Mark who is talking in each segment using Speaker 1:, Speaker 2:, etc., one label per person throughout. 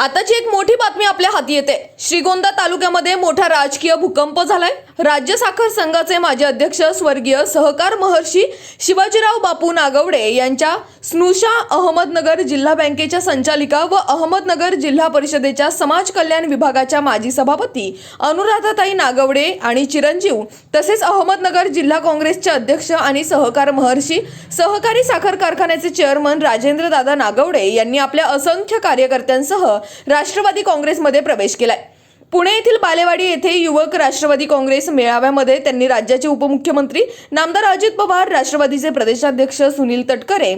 Speaker 1: आताची एक मोठी बातमी आपल्या हाती येते. श्रीगोंदा तालुक्यामध्ये मोठा राजकीय भूकंप झालाय. राज्य साखर संघाचे माजी अध्यक्ष स्वर्गीय सहकार महर्षी शिवाजीराव बापू नागवडे यांच्या स्नुषा अहमदनगर जिल्हा बँकेच्या संचालिका व अहमदनगर जिल्हा परिषदेच्या समाज कल्याण विभागाच्या माजी सभापती अनुराधाताई नागवडे आणि चिरंजीव तसेच अहमदनगर जिल्हा काँग्रेसचे अध्यक्ष आणि सहकार महर्षी सहकारी साखर कारखान्याचे चेअरमन राजेंद्र दादा नागवडे यांनी आपल्या असंख्य कार्यकर्त्यांसह राष्ट्रवादी काँग्रेसमध्ये प्रवेश केलाय. पुणे येथील बालेवाडी येथे युवक राष्ट्रवादी काँग्रेस मेळाव्यामध्ये त्यांनी राज्याचे उपमुख्यमंत्री नामदार अजित पवार राष्ट्रवादीचे प्रदेशाध्यक्ष सुनील तटकरे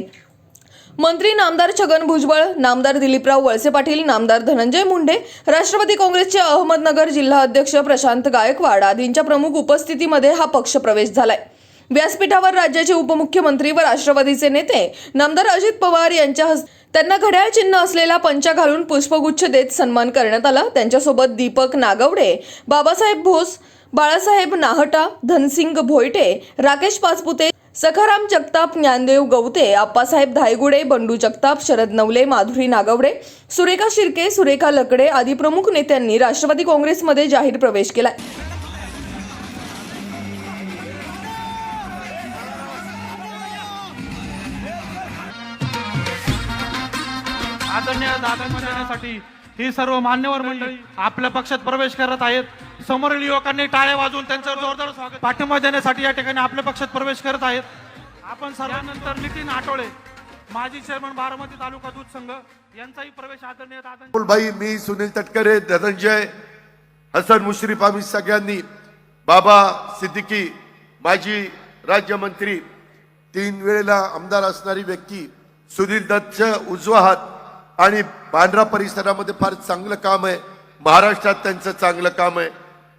Speaker 1: मंत्री नामदार छगन भुजबळ नामदार दिलीपराव वळसे पाटील नामदार धनंजय मुंडे राष्ट्रवादी काँग्रेसचे अहमदनगर जिल्हा अध्यक्ष प्रशांत गायकवाड आदींच्या प्रमुख उपस्थितीमध्ये हा पक्ष प्रवेश झालाय. व्यासपीठावर राज्याचे उपमुख्यमंत्री व राष्ट्रवादीचे नेते नामदार अजित पवार यांच्या हस त्यांना घड्याळ चिन्ह असलेला पंचा घालून पुष्पगुच्छ देत सन्मान करण्यात आला. त्यांच्यासोबत दीपक नागवडे बाबासाहेब भोस बाळासाहेब नाहटा धनसिंग भोयटे राकेश पाचपुते सखाराम जगताप ज्ञानदेव गवते आप्पासाहेब धायगुडे बंडू जगताप शरद नवले माधुरी नागवडे सुरेखा शिर्के सुरेखा लकडे आदी प्रमुख नेत्यांनी राष्ट्रवादी काँग्रेसमध्ये जाहीर प्रवेश केलाय.
Speaker 2: आदरणीय दादांसाठी ही सर्व मान्यवर मंडळी आपल्या पक्षात प्रवेश करत आहेत. समोरील युवकांनी टाळ्या वाजवून त्यांचं जोरदार स्वागत पाठिंबा देण्यासाठी या ठिकाणी आपल्या पक्षात प्रवेश करत आहेत. आपण सर्वांनंतर नितीन आठवळे माजी चेअरमन बारामती तालुका दूध संघ यांचाही प्रवेश आदरणीय दादा
Speaker 3: भाई मी सुनील तटकरे धनंजय हसन मुश्रीफ आम्ही सगळ्यांनी बाबा सिद्दीकी माजी राज्यमंत्री तीन वेळेला आमदार असणारी व्यक्ती सुनील दत्तच्या उजवा हात आणि बांद्रा परिसरामध्ये फार चांगलं काम आहे. महाराष्ट्रात त्यांचं चांगलं काम आहे.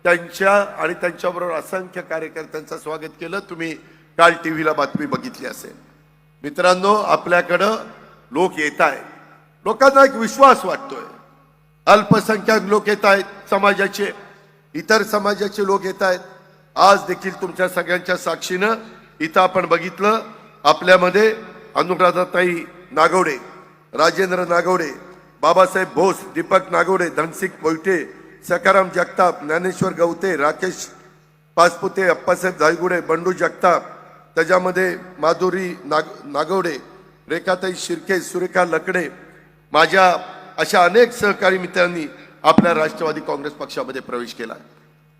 Speaker 3: त्यांच्या आणि त्यांच्याबरोबर असंख्य कार्यकर्त्यांचं स्वागत केलं. तुम्ही काल टी व्हीला बातमी बघितली असेल. मित्रांनो आपल्याकडं लोक येत आहेत. लोकांना एक विश्वास वाटतोय. अल्पसंख्याक लोक येत आहेत समाजाचे. इतर समाजाचे लोक येत आहेत. आज देखील तुमच्या सगळ्यांच्या साक्षीनं इथं आपण बघितलं. आपल्यामध्ये अनुराधाताई नागवडे राजेंद्र नागवडे बाबासाहेब भोस दीपक नागवडे धनसिंग पोयटे सकाराम जगताप ज्ञानेश्वर गवते राकेश पाचपुते अप्पासाहेब धायगुडे बंडू जगताप त्याच्यामध्ये माधुरी नाग नागवडे रेखाताई शिर्के सुरेखा लकडे माझ्या अशा अनेक सहकारी मित्रांनी आपल्या राष्ट्रवादी काँग्रेस पक्षामध्ये प्रवेश केला.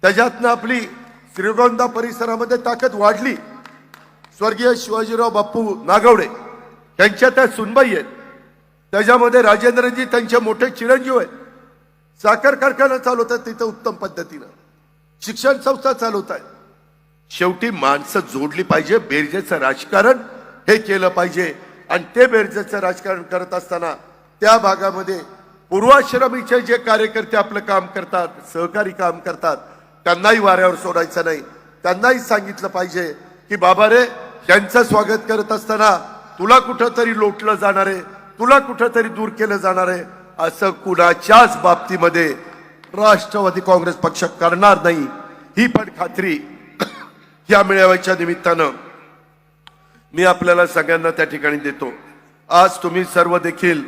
Speaker 3: त्याच्यातनं आपली श्रीगोंदा परिसरामध्ये ताकद वाढली. स्वर्गीय शिवाजीराव बाप्पू नागवडे त्यांच्या त्या सुनबाई आहेत. त्याच्यामध्ये राजेंद्रजी त्यांचे मोठे चिरंजीव आहेत. साखर कारखाना चालवतात तिथं उत्तम पद्धतीनं. शिक्षण संस्था चालवत आहेत. शेवटी माणसं जोडली पाहिजे बेरजेचं राजकारण हे केलं पाहिजे. आणि ते बेरजेचं राजकारण करत असताना त्या भागामध्ये पूर्वाश्रमीचे जे कार्यकर्ते आपलं काम करतात सहकारी काम करतात त्यांनाही वाऱ्यावर सोडायचं नाही. त्यांनाही सांगितलं पाहिजे की बाबा रे त्यांचं स्वागत करत असताना तुला कुठंतरी लोटलं जाणार आहे. तुला कुठंतरी दूर केलं जाणार आहे असं कुणाच्याच बाबतीमध्ये राष्ट्रवादी काँग्रेस पक्ष करणार नाही. ही पण खात्री या मेळाव्याच्या निमित्तानं मी आपल्याला सगळ्यांना त्या ठिकाणी देतो. आज तुम्ही सर्व देखील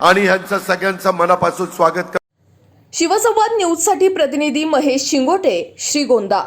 Speaker 3: आणि ह्यांचं सगळ्यांचं मनापासून स्वागत कर
Speaker 1: शिवसंवाद न्यूजसाठी प्रतिनिधी महेश शिंगोटे श्रीगोंदा.